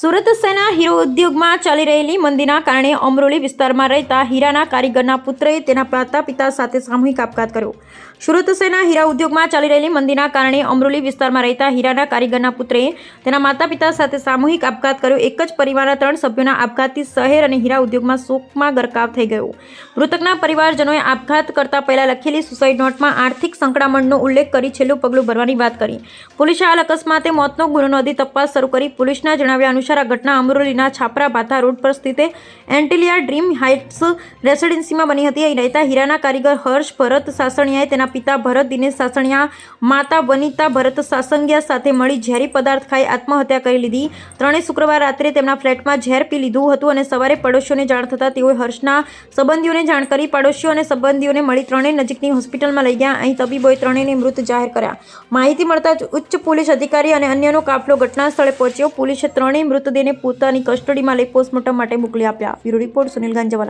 સુરત સેના હીરો ઉદ્યોગમાં ચાલી રહેલી મંદીના કારણે અમરોલી વિસ્તારમાં રહેતા હીરાના કારીગરના પુત્રએ તેના માતા પિતા સાથે સામૂહિક આપઘાત કર્યો. સુરત સેના હીરા ઉદ્યોગમાં ચાલી રહેલી મંદીના કારણે અમરોલી વિસ્તારમાં રહેતા હીરાના કારીગરના પુત્રએ તેના માતા પિતા સાથે સામૂહિક આપઘાત કર્યો. એક જ પરિવારના ત્રણ સભ્યોના આપઘાતથી શહેર અને હીરા ઉદ્યોગમાં શોકમાં ગરકાવ થઈ ગયો. મૃતકના પરિવારજનોએ આપઘાત કરતા પહેલા લખેલી સુસાઇડ નોટમાં આર્થિક સંકળામણનો ઉલ્લેખ કરી છેલ્લું પગલું ભરવાની વાત કરી. પોલીસે હાલ અકસ્માતે મોતનો ગુનો નોંધી તપાસ શરૂ કરી પોલીસના જણાવ્યા અનુસાર આ ઘટના અમરોલીના છાપરા ભાથા રોડ પર સ્થિત એન્ટિલિયા ડ્રીમ હાઇટ્સ રેસિડેન્સીમાં બની હતી. અહીં રહેતા હીરાના કારીગર હર્ષ ભરત સાસણિયાએ તેના પિતા ભરત દિનેશ સાસણિયા, માતા વનિતા ભરત સાસંગિયા સાથે મળી ઝેરી પદાર્થ ખાઈ આત્મહત્યા કરી લીધી. ત્રણે શુક્રવાર રાત્રે તેમના ફ્લેટમાં ઝેર પી લીધું હતું અને સવારે પડોશીઓને જાણ થતાં તેઓએ હર્ષના સંબંધીઓને જાણ કરી પડોશીઓ અને સંબંધીઓને મળી ત્રણેય નજીકની હોસ્પિટલમાં લઈ ગયા. અહીં તબીબોએ ત્રણેયને મૃત જાહેર કર્યા. માહિતી મળતા જ ઉચ્ચ પોલીસ અધિકારી અને અન્યનો કાફલો ઘટના સ્થળે પહોંચ્યો. પોલીસે ત્રણેય મૃતદેહને પોતાની કસ્ટડીમાં લઈ પોસ્ટમોર્ટમ માટે મોકલી આપ્યા. Bureau report Sunil Ganjwala.